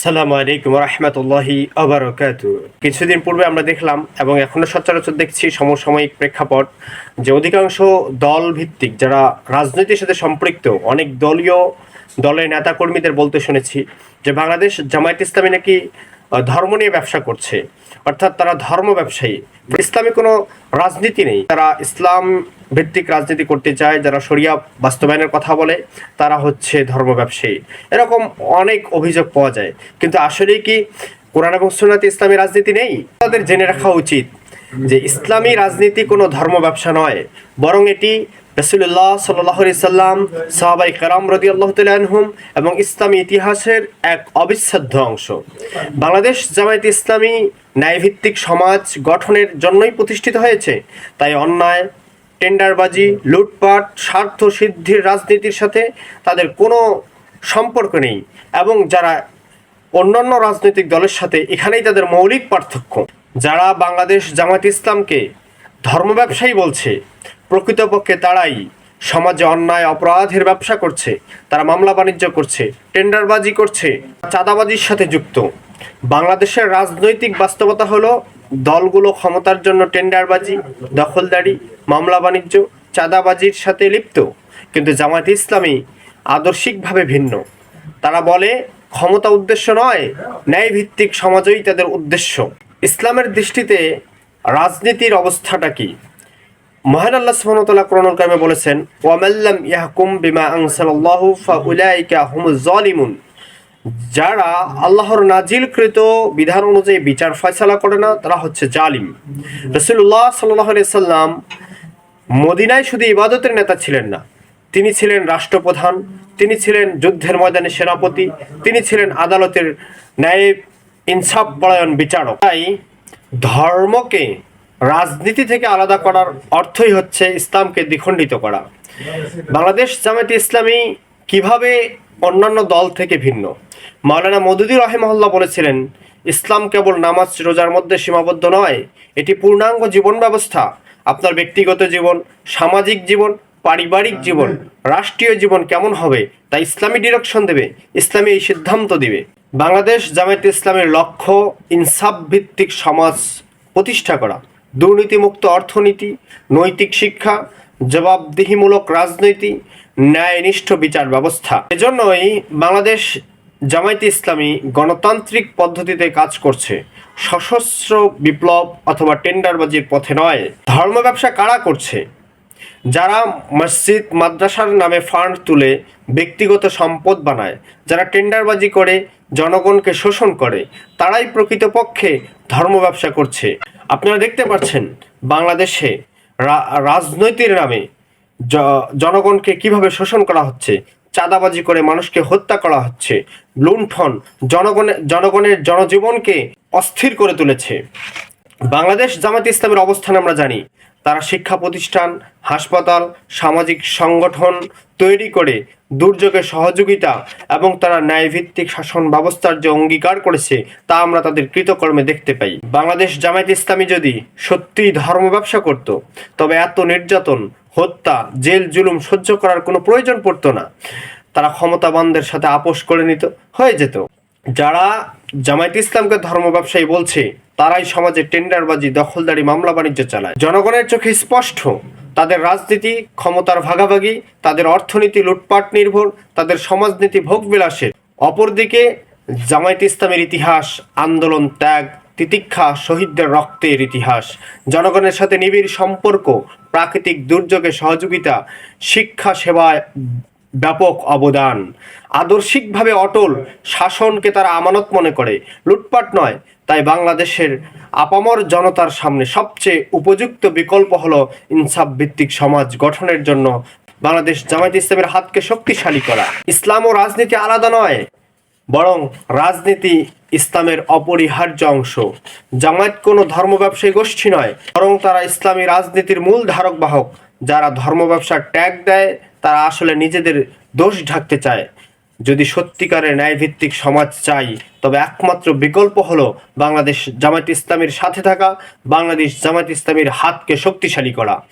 আসসালামু আলাইকুম রহমতুল্লাহি আবরকাত কিছুদিন পূর্বে আমরা দেখলাম এবং এখনও সচরাচর দেখছি সমসাময়িক প্রেক্ষাপট যে অধিকাংশ দল ভিত্তিক যারা রাজনীতির সাথে সম্পৃক্ত, অনেক দলীয় দলের নেতাকর্মীদের বলতে শুনেছি যে বাংলাদেশ জামায়াত ইসলামী নাকি ধর্ম নিয়ে ব্যবসা করছে। অর্থাৎ তারা ধর্ম ব্যবসায়ী। ইসলামী কোনো রাজনীতি নেই। তারা ইসলাম ভিত্তিক রাজনীতি করতে চায়, যারা শরিয়া বাস্তবায়নের কথা বলে, তারা হচ্ছে ধর্ম ব্যবসায়ী। এরকম অনেক অভিযোগ পাওয়া যায়। কিন্তু আসলে কি কোরআন এবং সুন্নাতে ইসলামী রাজনীতি নেই? তাদের জেনে রাখা উচিত যে ইসলামী রাজনীতি কোনো ধর্ম ব্যবসা নয়, বরং এটি রসুল্লাহ সাল্লি সাল্লাম সাহাবাই কারাম রদি আল্লাহ আনহুম এবং ইসলামী ইতিহাসের এক অবিচ্ছেদ্য অংশ। বাংলাদেশ জামায়াত ইসলামী ন্যায়ভিত্তিক সমাজ গঠনের জন্যই প্রতিষ্ঠিত হয়েছে। তাই অন্যায়, টেন্ডারবাজি, লুটপাট, স্বার্থ সিদ্ধির রাজনীতির সাথে তাদের কোনো সম্পর্ক নেই এবং যারা অন্যান্য রাজনৈতিক দলের সাথে এখানেই তাদের মৌলিক পার্থক্য। যারা বাংলাদেশ জামাত ইসলামকে ধর্ম ব্যবসায়ী বলছে, প্রকৃতপক্ষে তারাই সমাজে অন্যায়, অপরাধের ব্যবসা করছে, তারা মামলা বাণিজ্য করছে, টেন্ডারবাজি করছে, চাঁদাবাজির সাথে যুক্ত। বাংলাদেশের রাজনৈতিক বাস্তবতা হলো, দলগুলো ক্ষমতার জন্য টেন্ডারবাজি, দখলদারি, মামলা বাণিজ্য, চাঁদাবাজির সাথে লিপ্ত। কিন্তু জামায়াত ইসলামী আদর্শিকভাবে ভিন্ন। তারা বলে, ক্ষমতা উদ্দেশ্য নয়, ন্যায়ভিত্তিক সমাজই তাদের উদ্দেশ্য। ইসলামের দৃষ্টিতে রাজনীতির অবস্থাটা কি? মহান আল্লাহ সুবহানাহু কোরআনুল কারিমে বলেছেন ওয়ামাল্লাম ইয়াহকুম বিমা আনসালাল্লাহু ফাউলাইকা হুমুজ জালিমুন যারা আল্লাহর নাজিলকৃত বিধান অনুযায়ী বিচার ফয়সালা করে না, তারা হচ্ছে জালিম। রসুল্লাহ সাল্লাহ সাল্লাম মদিনায় শুধু ইবাদতের নেতা ছিলেন না। তিনি ছিলেন রাষ্ট্রপ্রধান, তিনি ছিলেন যুদ্ধের ময়দানে সেনাপতি, তিনি ছিলেন আদালতের ন্যায় ইনসাফ পরায়ণ বিচারক। তাই ধর্মকে রাজনীতি থেকে আলাদা করার অর্থই হচ্ছে ইসলামকে দ্বিখণ্ডিত করা। বাংলাদেশ জামায়াতে ইসলামী কীভাবে অন্যান্য দল থেকে ভিন্ন? মাওলানা মদুদি রহেমহল্লা বলেছিলেন, ইসলাম কেবল নামাজ রোজার মধ্যে সীমাবদ্ধ নয়, এটি পূর্ণাঙ্গ জীবন ব্যবস্থা। আপনার ব্যক্তিগত জীবন, সামাজিক জীবন, পারিবারিক জীবন, রাষ্ট্রীয় জীবন কেমন হবে তা ইসলামী ডিরেকশন দেবে। ইসলামী এই সিদ্ধান্ত দিবে। বাংলাদেশ জামায়াতে ইসলামের লক্ষ্য ইনসাফ ভিত্তিক সমাজ প্রতিষ্ঠা করা, দুর্নীতিমুক্ত অর্থনীতি, নৈতিক শিক্ষা, জবাবদিহিমূলক রাজনীতি, ন্যায়নিষ্ঠ বিচার ব্যবস্থা। এজন্যই বাংলাদেশ জামায়াতে ইসলামী গণতান্ত্রিক পদ্ধতিতে কাজ করছে। সশস্ত্র বিপ্লব অথবা টেন্ডারবাজির পথে নয়। ধর্ম ব্যবসা কারা করছে? যারা মসজিদ, মাদ্রাসার নামে ফান্ড তুলে ব্যক্তিগত সম্পদ বানায়, যারা টেন্ডারবাজি করে, জনগণকে শোষণ করে, তারাই প্রকৃতপক্ষে ধর্ম ব্যবসা করছে। আপনারা দেখতে পাচ্ছেন, বাংলাদেশে রাজনৈতিক নামে জনগণকে কীভাবে শোষণ করা হচ্ছে, চাঁদাবাজি করে মানুষকে হত্যা করা হচ্ছে, লুণ্ঠন জনগণের জনগণের জনজীবনকে অস্থির করে তুলেছে। বাংলাদেশ জামাত ইসলামের অবস্থান আমরা জানি তারা শিক্ষা প্রতিষ্ঠান, হাসপাতাল, সামাজিক সংগঠন তৈরি করে দুর্যোগের সহযোগিতা এবং তারা ন্যায়ভিত্তিক শাসন ব্যবস্থার যে অঙ্গীকার করেছে, তা আমরা তাদের কৃতকর্মে দেখতে পাই। বাংলাদেশ জামায়াত ইসলামী যদি সত্যিই ধর্ম ব্যবসা করত, তবে এত নির্যাতন, হত্যা, জেল, জুলুম সহ্য করার কোনো প্রয়োজন পড়তো না। তারা ক্ষমতাবানদের সাথে আপোষ করে নিত, হয়ে যেত। যারা জামায়াত ইসলামকে ধর্ম ব্যবসায়ী বলছে, তারাই সমাজে টেন্ডারবাজি, দখলদারি, মামলা বাণিজ্য চালায়। জনগণের চোখে স্পষ্ট, তাদের রাজনীতি, ক্ষমতার ভাগাভাগি, তাদের অর্থনীতি লুটপাট নির্ভর, তাদের সমাজনীতি ভোগবিলাসের। অপরদিকে, জামায়াত ইসলামের ইতিহাস, আন্দোলন, ত্যাগ, তিতিক্ষা, শহীদদের রক্তের ইতিহাস। জনগণের সাথে নিবিড় সম্পর্ক, প্রাকৃতিক দুর্যোগে সহযোগিতা, শিক্ষা সেবায় ব্যাপক অবদান। আদর্শিকভাবে অটল শাসনকে তারা আমানত মনে করে। লুটপাট নয়, তাই বাংলাদেশের আপামর জনতার সামনে সবচেয়ে উপযুক্ত বিকল্প হলো ইনসাফ ভিত্তিক সমাজ গঠনের জন্য বাংলাদেশ জামায়াত ইসলামের হাতকে শক্তিশালী করা। ইসলাম ও রাজনীতি আলাদা নয়, বরং রাজনীতি ইসলামের অপরিহার্য অংশ। জামায়াত কোনো ধর্ম ব্যবসায়ী গোষ্ঠী নয়, বরং তারা ইসলামী রাজনীতির মূল ধারক বাহক, যারা ধর্ম ব্যবসার ট্যাগ দেয় তারা আসলে নিজেদের দোষ ঢাকতে চায়। যদি সত্যিকারের ন্যায়ভিত্তিক সমাজ চাই, তবে একমাত্র বিকল্প হলো বাংলাদেশ জামায়াত ইসলামীর সাথে থাকা, বাংলাদেশ জামায়াত ইসলামীর হাতকে শক্তিশালী করা।